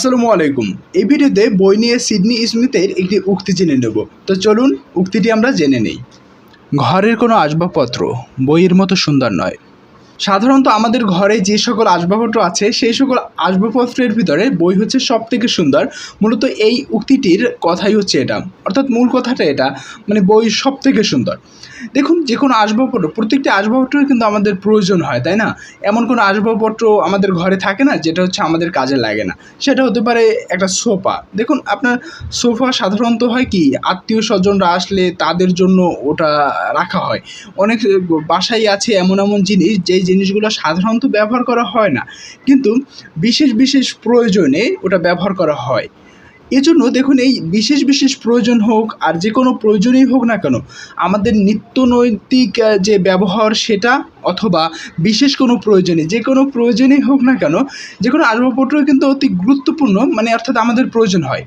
আসসালামু আলাইকুম। এই ভিডিওতে বই নিয়ে সিডনি স্মিথের একটি উক্তি জেনে নেব। তো চলুন উক্তিটি আমরা জেনে নেই। ঘরের কোনো আসবাবপত্র, বইয়ের মতো সুন্দর নয়। সাধারণত আমাদের ঘরে যে সকল আসবাবপত্র আছে, সেই সকল আসবাবপত্রের ভিতরে বই হচ্ছে সব থেকে সুন্দর। মূলত এই উক্তিটির কথাই হচ্ছে এটা। অর্থাৎ মূল কথাটা এটা মানে বই সব থেকে সুন্দর। দেখুন, যে কোনো আসবাবপত্র, প্রত্যেকটি আসবাবপত্রই কিন্তু আমাদের প্রয়োজন হয়, তাই না? এমন কোনো আসবাবপত্র আমাদের ঘরে থাকে না, যেটা হচ্ছে আমাদের কাজে লাগে না। সেটা হতে পারে একটা সোফা। দেখুন, আপনার সোফা সাধারণত হয় কি, আত্মীয় স্বজনরা আসলে তাদের জন্য ওটা রাখা হয়। অনেক বাসায় আছে এমন এমন জিনিস, যেই জিনিসগুলো সাধারণত ব্যবহার করা হয় না। কিন্তু বিশেষ বিশেষ প্রয়োজনে ওটা ব্যবহার করা হয়। এজন্য দেখুন, এই বিশেষ বিশেষ প্রয়োজন হোক আর যে কোনো প্রয়োজনই হোক না কেন, আমাদের নিত্যনৈতিক যে ব্যবহার সেটা অথবা বিশেষ কোনো প্রয়োজনে, যে কোনো প্রয়োজনই হোক না কেন, যে কোনো আসবাবপত্র কিন্তু অতি গুরুত্বপূর্ণ মানে অর্থাৎ আমাদের প্রয়োজন হয়।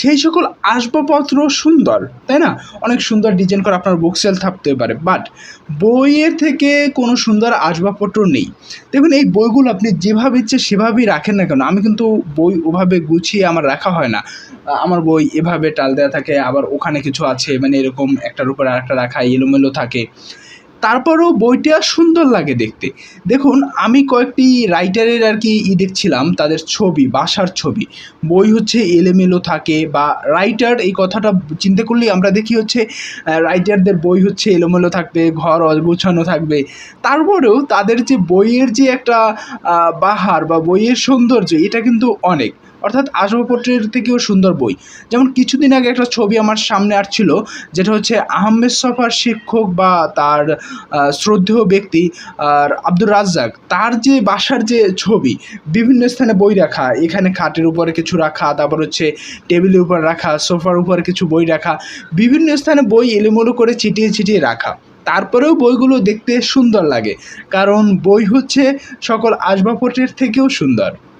সেই সকল আসবাবপত্র সুন্দর, তাই না? অনেক সুন্দর ডিজাইন করা আপনার বুক সেল থাকতে পারে বাট বইয়ের থেকে কোনো সুন্দর আসবাবপত্র নেই। দেখুন, এই বইগুলো আপনি যেভাবে ইচ্ছে সেভাবেই রাখেন না কেন, আমি কিন্তু বই ওভাবে গুছিয়ে আমার রাখা হয় না। আমার বই এভাবে টাল দেওয়া থাকে, আবার ওখানে কিছু আছে মানে এরকম একটার উপর আরেকটা রাখা, এলোমেলো থাকে। তারপরেও বইটা সুন্দর লাগে দেখতে। দেখুন, আমি কয়েকটি রাইটারের আর কি ই দেখছিলাম, তাদের ছবি, বাসার ছবি। বই হচ্ছে এলোমেলো থাকে বা রাইটার, এই কথাটা চিন্তা করলেই আমরা দেখি হচ্ছে রাইটারদের বই হচ্ছে এলোমেলো থাকবে, ঘর অগোছানো থাকবে। তারপরেও তাদের যে বইয়ের যে একটা বাহার বা বইয়ের সৌন্দর্য, এটা কিন্তু অনেক। অর্থাৎ আসবাবপত্রের থেকেও সুন্দর বই। যেমন কিছুদিন আগে একটা ছবি আমার সামনে আসছিল, যেটা হচ্ছে আহমেদ সফার শিক্ষক বা তার শ্রদ্ধেয় ব্যক্তি, আর আব্দুর রাজ্জাক। তার যে বাসার যে ছবি, বিভিন্ন স্থানে বই রাখা, এখানে খাটের উপরে কিছু রাখা, তারপর হচ্ছে টেবিলের উপর রাখা, সোফার উপরে কিছু বই রাখা, বিভিন্ন স্থানে বই এলোমেলো করে ছিটিয়ে ছিটিয়ে রাখা। তারপরেও বইগুলো দেখতে সুন্দর লাগে, কারণ বই হচ্ছে সকল আসবাবপত্রের থেকেও সুন্দর।